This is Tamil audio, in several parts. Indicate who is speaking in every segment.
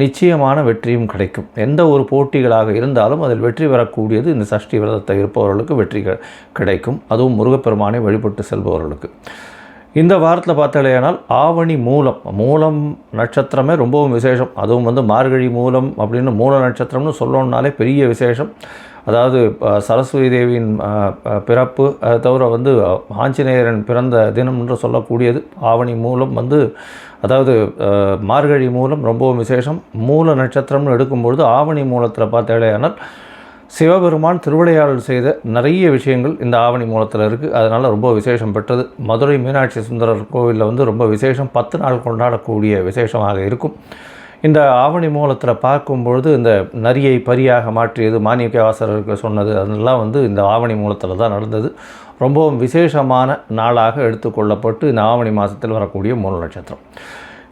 Speaker 1: நிச்சயமான வெற்றியும் கிடைக்கும். எந்த ஒரு போட்டிகளாக இருந்தாலும் அதில் வெற்றி பெறக்கூடியது இந்த சஷ்டி விரதத்தை இருப்பவர்களுக்கு வெற்றி கிடைக்கும். அதுவும் முருகப்பெருமானை வழிபட்டு செல்பவர்களுக்கு. இந்த வாரத்தில் பார்த்தாலேயானால் ஆவணி மூலம் மூலம் நட்சத்திரமே ரொம்பவும் விசேஷம். அதுவும் வந்து மார்கழி மூலம் அப்படின்னு மூல நட்சத்திரம்னு சொல்லணுன்னாலே பெரிய விசேஷம். அதாவது சரஸ்வதி தேவியின் பிறப்பு அதை தவிர வந்து ஆஞ்சநேயரன் பிறந்த தினம் என்று சொல்லக்கூடியது. ஆவணி மூலம் வந்து அதாவது மார்கழி மூலம் ரொம்பவும் விசேஷம். மூல நட்சத்திரம்னு எடுக்கும்பொழுது ஆவணி மூலத்தில் பார்த்தாலேயானால் சிவபெருமான் திருவிளையாடல் செய்த நிறைய விஷயங்கள் இந்த ஆவணி மூலத்தில் இருக்குது அதனால் ரொம்ப விசேஷம் பெற்றது. மதுரை மீனாட்சி சுந்தரர் கோவிலில் வந்து ரொம்ப விசேஷம். பத்து நாள் கொண்டாடக்கூடிய விசேஷமாக இருக்கும். இந்த ஆவணி மூலத்தில் பார்க்கும்பொழுது இந்த நரியை பரியாக மாற்றியது மாணிக்கவாசகருக்கு சொன்னது அதெல்லாம் வந்து இந்த ஆவணி மூலத்தில் தான் நடந்தது. ரொம்பவும் விசேஷமான நாளாக எடுத்துக்கொள்ளப்பட்டு இந்த ஆவணி மாதத்தில் வரக்கூடிய மூல நட்சத்திரம்.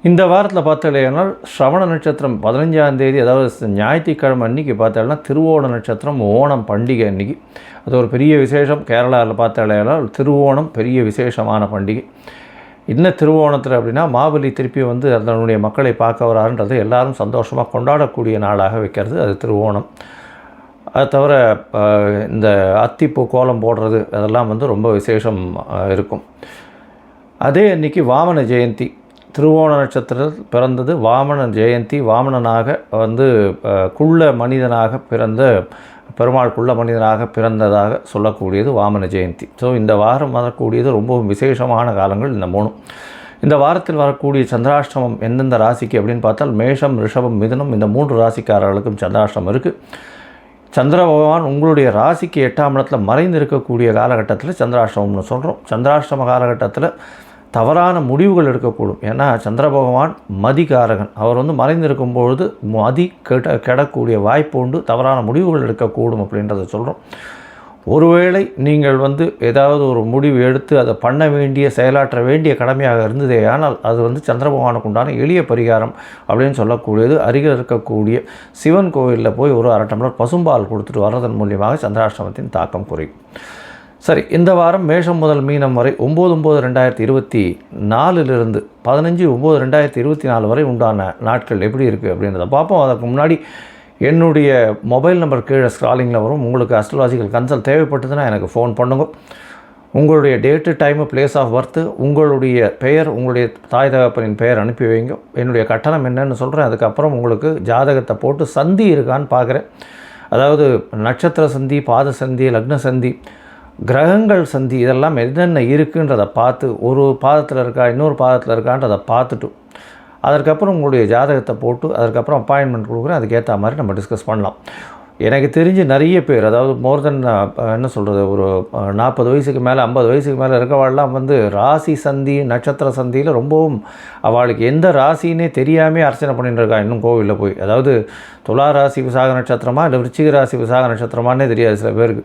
Speaker 1: இந்த வாரத்தில் பார்த்தாலேனால் ஸ்ரவண நட்சத்திரம் பதினஞ்சாம் தேதி அதாவது ஞாயிற்றுக்கிழமை அன்னைக்கு பார்த்தாலேனா திருவோண நட்சத்திரம் ஓணம் பண்டிகை அன்னைக்கு. அது ஒரு பெரிய விசேஷம். கேரளாவில் பார்த்தாலேனால் திருவோணம் பெரிய விசேஷமான பண்டிகை. என்ன திருவோணத்தில் அப்படின்னா மாபலி திருப்பி வந்து அதனுடைய மக்களை பார்க்க வராருன்றது எல்லாரும் சந்தோஷமாக கொண்டாடக்கூடிய நாளாக வைக்கிறது. அது திருவோணம். அது தவிர இந்த அத்திப்பூ கோலம் போடுறது அதெல்லாம் வந்து ரொம்ப விசேஷம் இருக்கும். அதே அன்றைக்கி வாமன ஜெயந்தி. திருவோண நட்சத்திரத்தில் பிறந்தது வாமன ஜெயந்தி. வாமனனாக வந்து குள்ள மனிதனாக பிறந்த பெருமாள் குள்ள மனிதனாக பிறந்ததாக சொல்லக்கூடியது வாமன ஜெயந்தி. ஸோ இந்த வாரம் வரக்கூடியது ரொம்பவும் விசேஷமான காலங்கள் இந்த மூணும். இந்த வாரத்தில் வரக்கூடிய சந்திராஷ்டமம் எந்தெந்த ராசிக்கு அப்படின்னு பார்த்தால் மேஷம் ரிஷபம் மிதுனம் இந்த மூன்று ராசிக்காரர்களுக்கும் சந்திராஷ்டமம் இருக்குது சந்திர பகவான் உங்களுடைய ராசிக்கு எட்டாம் இடத்துல மறைந்து இருக்கக்கூடிய காலகட்டத்தில் சந்திராஷ்டமம்னு சொல்கிறோம் சந்திராஷ்டம காலகட்டத்தில் தவறான முடிவுகள் எடுக்கக்கூடும். ஏன்னா சந்திர பகவான் மதிகாரகன். அவர் வந்து மறைந்திருக்கும் பொழுது மதி கெட கெடக்கூடிய வாய்ப்பு உண்டு. தவறான முடிவுகள் எடுக்கக்கூடும் அப்படின்றத சொல்கிறோம் ஒருவேளை நீங்கள் வந்து ஏதாவது ஒரு முடிவு எடுத்து அதை பண்ண வேண்டிய செயலாற்ற வேண்டிய கடமையாக இருந்ததே ஆனால் அது வந்து சந்திரபகவானுக்கு உண்டான எளிய பரிகாரம் அப்படின்னு சொல்லக்கூடியது. அருகில் இருக்கக்கூடிய சிவன் கோவிலில் போய் ஒரு அரை டம்ளர் பசும்பால் கொடுத்துட்டு வர்றதன் மூலியமாக சந்திராஷ்டமத்தின் தாக்கம் குறையும். சரி இந்த வாரம் மேஷம் முதல் மீனம் வரை ஒம்பது ஒம்பது ரெண்டாயிரத்தி இருபத்தி நாலுலேருந்து பதினஞ்சு ஒம்பது ரெண்டாயிரத்தி இருபத்தி நாலு வரை உண்டான நாட்கள் எப்படி இருக்குது அப்படின்றத பார்ப்போம். அதற்கு முன்னாடி என்னுடைய மொபைல் நம்பர் கீழே ஸ்க்ராலிங்கில் வரும். உங்களுக்கு அஸ்ட்ராலஜிக்கல் கன்சல்ட் தேவைப்பட்டதுன்னா எனக்கு ஃபோன் பண்ணுங்க. உங்களுடைய date time place of birth உங்களுடைய பெயர் உங்களுடைய தாய் தகப்பனின் பெயர் அனுப்பி வைங்க. என்னுடைய கட்டணம் என்னன்னு சொல்கிறேன் அதுக்கப்புறம் உங்களுக்கு ஜாதகத்தை போட்டு சந்தி இருக்கான்னு பார்க்குறேன் அதாவது நட்சத்திர சந்தி பாத சந்தி லக்ன சந்தி கிரகங்கள் சந்தி இதெல்லாம் என்னென்ன இருக்குன்றதை பார்த்து ஒரு பாதத்தில் இருக்கா இன்னொரு பாதத்தில் இருக்கான்றதை பார்த்துட்டு அதற்கப்புறம் உங்களுடைய ஜாதகத்தை போட்டு அதுக்கப்புறம் அப்பாயின்மெண்ட் கொடுக்குறேன். அதுக்கேற்ற மாதிரி நம்ம டிஸ்கஸ் பண்ணலாம். எனக்கு தெரிஞ்சு நிறைய பேர் அதாவது மோர் தென் என்ன சொல்கிறது ஒரு நாற்பது வயசுக்கு மேலே ஐம்பது வயசுக்கு மேலே இருக்கவாள்லாம் வந்து ராசி சந்தி நட்சத்திர சந்தியில் ரொம்பவும் அவளுக்கு எந்த ராசின்னே தெரியாமல் அர்ச்சனை பண்ணிட்டு இருக்கா. இன்னும் கோவிலில் போய். அதாவது துலா ராசி விசாக நட்சத்திரமா இல்லை விருச்சிக ராசி விசாக நட்சத்திரமானே தெரியாது சில பேருக்கு.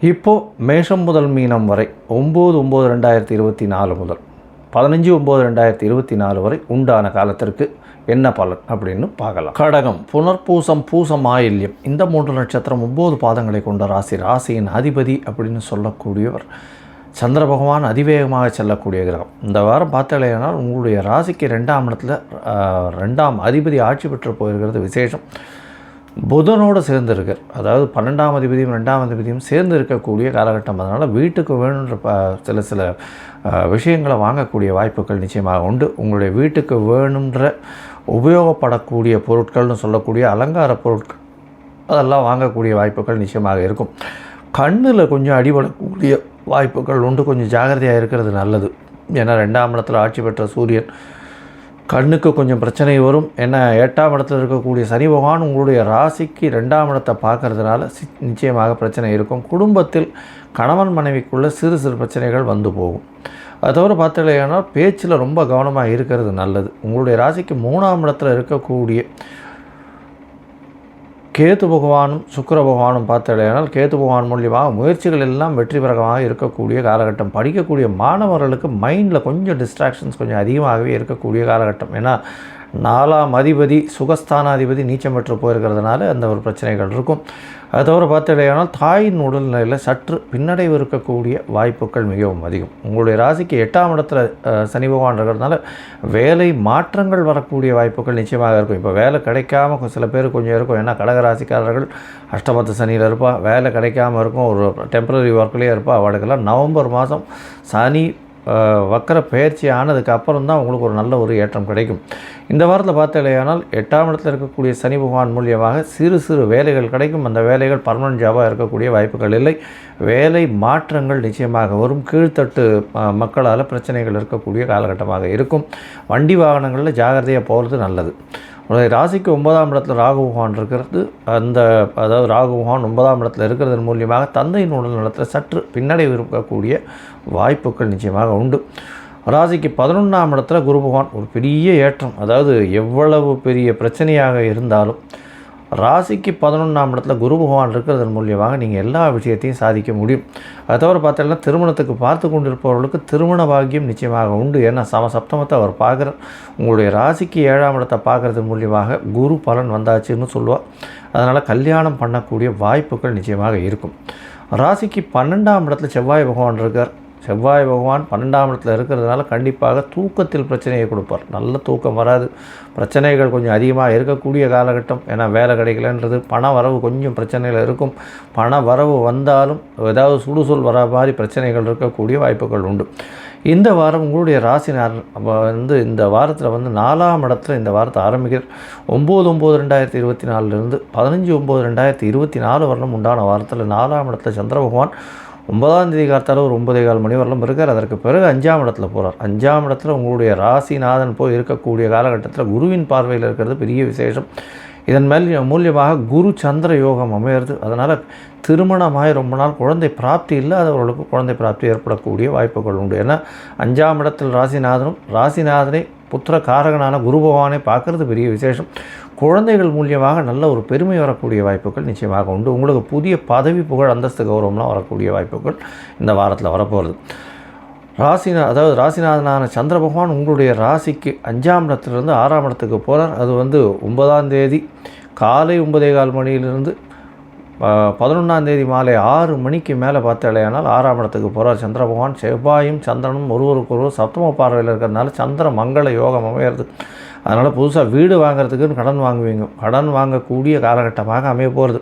Speaker 1: இப்போது மேஷம் முதல் மீனம் வரை ஒம்பது ஒம்பது ரெண்டாயிரத்தி இருபத்தி நாலு முதல் பதினஞ்சு ஒம்பது ரெண்டாயிரத்தி இருபத்தி நாலு வரை உண்டான காலத்திற்கு என்ன பலன் அப்படின்னு பார்க்கலாம். கடகம் புனர்பூசம் பூசம் ஆயில்யம் இந்த மூன்று நட்சத்திரம் ஒம்பது பாதங்களை கொண்ட ராசி ராசியின் அதிபதி அப்படின்னு சொல்லக்கூடியவர் சந்திர பகவான் அதிவேகமாக செல்லக்கூடிய கிரகம். இந்த வாரம் பார்த்தாலேனால் உங்களுடைய ராசிக்கு ரெண்டாம் இடத்துல ரெண்டாம் அதிபதி ஆட்சி பெற்று போயிருக்கிறது விசேஷம். புதனோடு சேர்ந்துருக்கு. அதாவது பன்னெண்டாம் அதிபதியும் ரெண்டாம் அதிபதியும் சேர்ந்து இருக்கக்கூடிய காலகட்டம். அதனால் வீட்டுக்கு வேணுன்ற ப சில சில விஷயங்களை வாங்கக்கூடிய வாய்ப்புகள் நிச்சயமாக உண்டு. உங்களுடைய வீட்டுக்கு வேணுன்ற உபயோகப்படக்கூடிய பொருட்கள்னு சொல்லக்கூடிய அலங்கார பொருட்கள் அதெல்லாம் வாங்கக்கூடிய வாய்ப்புகள் நிச்சயமாக இருக்கும். கண்ணில் கொஞ்சம் அடிபடக்கூடிய வாய்ப்புகள் உண்டு. கொஞ்சம் ஜாகிரதையாக இருக்கிறது நல்லது. ஏன்னா ரெண்டாம் இடத்தில் ஆட்சி பெற்ற சூரியன் கண்ணுக்கு கொஞ்சம் பிரச்சனை வரும். ஏன்னா எட்டாம் இடத்துல இருக்கக்கூடிய சனி பகவான் உங்களுடைய ராசிக்கு ரெண்டாம் இடத்தை பார்க்கறதுனால சி- நிச்சயமாக பிரச்சனை இருக்கும். குடும்பத்தில் கணவன் மனைவிக்குள்ள சிறு சிறு பிரச்சனைகள் வந்து போகும். அது தவிர பார்த்தீங்கன்னா பேச்சில் ரொம்ப கவனமாக இருக்கிறது நல்லது. உங்களுடைய ராசிக்கு மூணாம் இடத்துல இருக்கக்கூடிய கேது பகவானும் சுக்கிர பகவானும் பார்த்தாலேனால் கேது பகவான் மூலியமாக முயற்சிகள் எல்லாம் வெற்றி பெறமாக இருக்கக்கூடிய காலகட்டம். படிக்கக்கூடிய மாணவர்களுக்கு மைண்டில் கொஞ்சம் டிஸ்ட்ராக்ஷன்ஸ் கொஞ்சம் அதிகமாகவே இருக்கக்கூடிய காலகட்டம். ஏன்னா நாலாம் அதிபதி சுகஸ்தானாதிபதி நீச்சம் பெற்று போயிருக்கிறதுனால அந்த ஒரு பிரச்சனைகள் இருக்கும். அது தவிர பார்த்துடையானால் தாயின் உடல்நிலையில் சற்று பின்னடைவு இருக்கக்கூடிய வாய்ப்புகள் மிகவும் அதிகம். உங்களுடைய ராசிக்கு எட்டாம் இடத்துல சனி பகவான் இருக்கிறதுனால வேலை மாற்றங்கள் வரக்கூடிய வாய்ப்புகள் நிச்சயமாக இருக்கும். இப்போ வேலை கிடைக்காம சில பேர் கொஞ்சம் இருக்கும். ஏன்னா கடகராசிக்காரர்கள் அஷ்டமத்து சனியில் இருப்பாள் வேலை கிடைக்காம இருக்கும். ஒரு டெம்பரரி ஒர்க்லேயே இருப்பாள் அவளுக்கெல்லாம் நவம்பர் மாதம் சனி வக்கர பயிற்சி ஆனதுக்கு அப்புறம் தான் உங்களுக்கு ஒரு நல்ல ஒரு ஏற்றம் கிடைக்கும். இந்த வாரத்தில் பார்த்தாலேயானால் எட்டாம் இடத்துல இருக்கக்கூடிய சனி பகவான் மூலியமாக சிறு சிறு வேலைகள் கிடைக்கும். அந்த வேலைகள் பர்மனன்ட் ஜாபாக இருக்கக்கூடிய வாய்ப்புகள் இல்லை. வேலை மாற்றங்கள் நிச்சயமாக வரும். கீழ்த்தட்டு மக்களால் பிரச்சனைகள் இருக்கக்கூடிய காலகட்டமாக இருக்கும். வண்டி வாகனங்களில் ஜாகிரதையாக போகிறது நல்லது. உங்களுடைய ராசிக்கு ஒன்பதாம் இடத்துல ராகுபகவான் இருக்கிறது. அந்த அதாவது ராகுகான் ஒன்பதாம் இடத்துல இருக்கிறதன் மூலியமாக தந்தையின் உடல் நலத்தில் சற்று பின்னடைவு இருக்கக்கூடிய வாய்ப்புகள் நிச்சயமாக உண்டு. ராசிக்கு பதினொன்றாம் இடத்துல குரு பகவான் ஒரு பெரிய ஏற்றம். அதாவது எவ்வளவு பெரிய பிரச்சனையாக இருந்தாலும் ராசிக்கு பதினொன்றாம் இடத்துல குரு பகவான் இருக்கிறதன் மூலியமாக நீங்கள் எல்லா விஷயத்தையும் சாதிக்க முடியும். அதை தவிர பார்த்தீங்கன்னா திருமணத்துக்கு பார்த்து கொண்டிருப்பவர்களுக்கு திருமண பாக்கியம் நிச்சயமாக உண்டு. ஏன்னா சம சப்தமத்தை அவர் பார்க்குற உங்களுடைய ராசிக்கு ஏழாம் இடத்தை பார்க்கறது மூலியமாக குரு பலன் வந்தாச்சுன்னு சொல்லுவாள் அதனால் கல்யாணம் பண்ணக்கூடிய வாய்ப்புகள் நிச்சயமாக இருக்கும். ராசிக்கு பன்னெண்டாம் இடத்துல செவ்வாய் பகவான் இருக்கார். செவ்வாய் பகவான் பன்னெண்டாம் இடத்துல இருக்கிறதுனால கண்டிப்பாக தூக்கத்தில் பிரச்சனையை கொடுப்பார். நல்ல தூக்கம் வராது. பிரச்சனைகள் கொஞ்சம் அதிகமாக இருக்கக்கூடிய காலகட்டம். ஏன்னா வேலை கிடைக்கலன்றது பண வரவு கொஞ்சம் பிரச்சனையில் இருக்கும். பண வரவு வந்தாலும் ஏதாவது சுடுசூல் வர மாதிரி பிரச்சனைகள் இருக்கக்கூடிய வாய்ப்புகள் உண்டு. இந்த வாரம் உங்களுடைய ராசினார் வந்து இந்த வாரத்தில் வந்து நாலாம் இடத்துல இந்த வாரத்தை ஆரம்பிக்கிறார். ஒம்பது ஒம்பது ரெண்டாயிரத்தி இருபத்தி நாலுலேருந்து பதினஞ்சு ஒம்பது ரெண்டாயிரத்தி இருபத்தி நாலு வரலும் உண்டான வாரத்தில் நாலாம் இடத்துல சந்திர பகவான் ஒன்பதாம் தேதி காத்தால ஒரு ஒன்பதே கால் மணி வரலும் இருக்கார். அதற்கு பிறகு அஞ்சாம் இடத்துல போகிறார் அஞ்சாம் இடத்துல உங்களுடைய ராசிநாதன் போய் இருக்கக்கூடிய காலகட்டத்தில் குருவின் பார்வையில் இருக்கிறது பெரிய விசேஷம். இதன் மேல் மூலியமாக குரு சந்திர யோகம் அமையிறது. அதனால் திருமணமாகி ரொம்ப நாள் குழந்தை பிராப்தி இல்லாதவர்களுக்கு குழந்தை பிராப்தி ஏற்படக்கூடிய வாய்ப்புகள் உண்டு. ஏன்னா அஞ்சாம் இடத்தில் ராசிநாதனும் ராசிநாதனை புத்திர காரகனான குரு பகவானை பார்க்குறது பெரிய விசேஷம். குழந்தைகள் மூலியமாக நல்ல ஒரு பெருமை வரக்கூடிய வாய்ப்புகள் நிச்சயமாக உண்டு. உங்களுக்கு புதிய பதவி புகழ் அந்தஸ்து கௌரவம்லாம் வரக்கூடிய வாய்ப்புகள் இந்த வாரத்தில் வரப்போகிறது ராசினா அதாவது ராசிநாதனான சந்திர பகவான் உங்களுடைய ராசிக்கு அஞ்சாம் இடத்துலேருந்து ஆறாம் இடத்துக்கு போகிறார் அது வந்து ஒன்பதாம் தேதி காலை ஒன்பதே கால் மணியிலிருந்து பதினொன்றாம் தேதி மாலை ஆறு மணிக்கு மேலே பார்த்தாலேயானால் ஆறாம் இடத்துக்கு போகிறார் சந்திர பகவான். செவ்வாயும் சந்திரனும் ஒருவருக்கொருவர் சப்தம பார்வையில் இருக்கிறதுனால சந்திர மங்கள யோகம் அமையிறது. அதனால் புதுசாக வீடு வாங்குறதுக்குன்னு கடன் வாங்குவீங்க. கடன் வாங்கக்கூடிய காலகட்டமாக அமைய போகிறது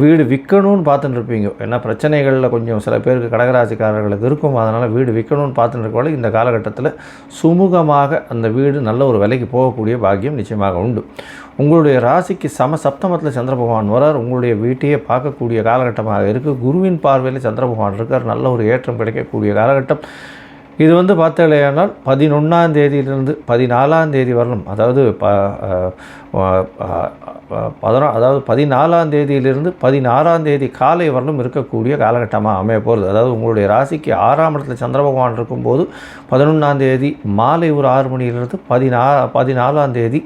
Speaker 1: வீடு விற்கணும்னு பார்த்துட்டு இருப்பீங்க ஏன்னா பிரச்சனைகளில் கொஞ்சம் சில பேருக்கு கடகராசிக்காரர்களுக்கு இருக்கும். அதனால் வீடு விற்கணும்னு பார்த்துட்டு இருக்கவங்க இந்த காலகட்டத்தில் சுமூகமாக அந்த வீடு நல்ல ஒரு விலைக்கு போகக்கூடிய பாக்கியம் நிச்சயமாக உண்டு. உங்களுடைய ராசிக்கு சம சப்தமத்தில் சந்திர பகவான் வரார். உங்களுடைய வீட்டையே பார்க்கக்கூடிய காலகட்டமாக இருக்குது குருவின் பார்வையில் சந்திர பகவான் இருக்கார். நல்ல ஒரு ஏற்றம் கிடைக்கக்கூடிய காலகட்டம். இது வந்து பார்த்தாலேயானால் பதினொன்றாம் தேதியிலிருந்து பதினாலாம் தேதி வரணும். அதாவது ப பதினா அதாவது பதினாலாம் தேதியிலிருந்து பதினாறாம் தேதி காலை வரலும் இருக்கக்கூடிய காலகட்டமாக அமைய போகிறது அதாவது உங்களுடைய ராசிக்கு ஆறாம் இடத்துல சந்திர பகவான் இருக்கும்போது பதினொன்றாம் தேதி மாலை ஒரு ஆறு மணியிலிருந்து பதினா பதினாலாம் தேதி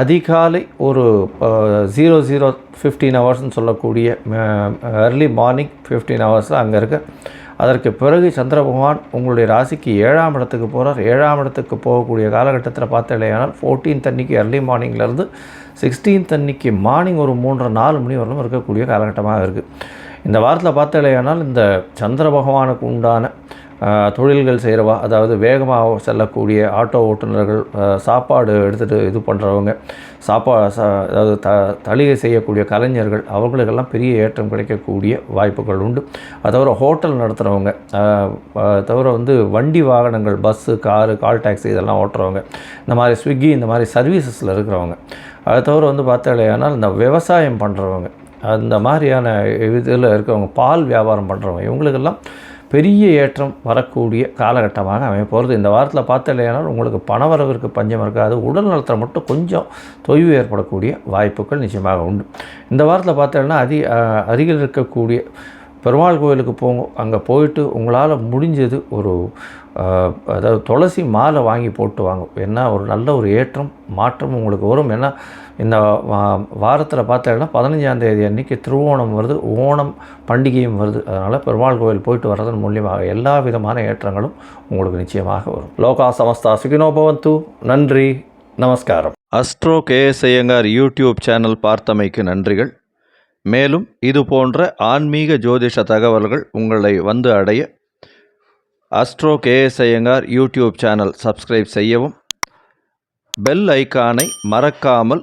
Speaker 1: அதிகாலை ஒரு ஜீரோ ஜீரோ ஃபிஃப்டீன் ஹவர்ஸ்னு சொல்லக்கூடிய ஏர்லி மார்னிங் ஃபிஃப்டீன் ஹவர்ஸில் அங்கே இருக்க. அதற்கு பிறகு சந்திர பகவான் உங்களுடைய ராசிக்கு ஏழாம் இடத்துக்கு போகிறார் ஏழாம் இடத்துக்கு போகக்கூடிய காலகட்டத்தில் பார்த்தலையானால் ஃபோர்டீன்த் அன்னைக்கு ஏர்லி மார்னிங்லேருந்து சிக்ஸ்டீன்த் அன்னைக்கு மார்னிங் ஒரு மூன்றரை நாலு மணி வரலும் இருக்கக்கூடிய காலகட்டமாக இருக்குது இந்த வாரத்தில் பார்த்தலையானால் இந்த சந்திர பகவானுக்கு உண்டான தொழில்கள் செய்கிறவா அதாவது வேகமாக செல்லக்கூடிய ஆட்டோ ஓட்டுநர்கள் சாப்பாடு எடுத்துகிட்டு இது பண்ணுறவங்க சாப்பா அதாவது த தளிகை செய்யக்கூடிய கலைஞர்கள் அவர்களுக்கெல்லாம் பெரிய ஏற்றம் கிடைக்கக்கூடிய வாய்ப்புகள் உண்டு. அது தவிர ஹோட்டல் நடத்துகிறவங்க தவிர வந்து வண்டி வாகனங்கள் பஸ்ஸு காரு கால் டாக்ஸி இதெல்லாம் ஓட்டுறவங்க இந்த மாதிரி ஸ்விக்கி இந்த மாதிரி சர்வீசஸில் இருக்கிறவங்க அதை தவிர வந்து பார்த்தாலேயானால் இந்த விவசாயம் பண்ணுறவங்க அந்த மாதிரியான இதில் இருக்கிறவங்க பால் வியாபாரம் பண்ணுறவங்க இவங்களுக்கெல்லாம் பெரிய ஏற்றம் வரக்கூடிய காலகட்டமாக அமைய போகிறது. இந்த வாரத்தில் பார்த்தலையானால் உங்களுக்கு பணவரவிற்கு பஞ்சம் இருக்காது. உடல் நலத்தில் மட்டும் கொஞ்சம் தொய்வு ஏற்படக்கூடிய வாய்ப்புகள் நிச்சயமாக உண்டு. இந்த வாரத்தில் பார்த்தோன்னா அதி அருகில் இருக்கக்கூடிய பெருமாள் கோயிலுக்கு போங்க. அங்கே போயிட்டு உங்களால் முடிஞ்சது ஒரு அதாவது துளசி மாலை வாங்கி போட்டு வாங்க. ஏன்னா ஒரு நல்ல ஒரு ஏற்றம் மாற்றம் உங்களுக்கு வரும். ஏன்னா இந்த வாரத்தில் பார்த்தீங்கன்னா பதினஞ்சாம் தேதி அன்றைக்கி திருவோணம் வருது ஓணம் பண்டிகையும் வருது. அதனால் பெருமாள் கோவில் போயிட்டு வர்றதன் மூலியமாக எல்லா விதமான ஏற்றங்களும் உங்களுக்கு நிச்சயமாக வரும். லோகா சமஸ்தா சுகினோபவந்து நன்றி நமஸ்காரம். Astro KS Iyengar YouTube channel பார்த்தமைக்கு நன்றிகள். மேலும் இது போன்ற ஆன்மீக ஜோதிஷ தகவல்கள் உங்களை வந்து அடைய astro KS Iyengar YouTube channel subscribe செய்யவும் பெல் ஐக்கானை மறக்காமல்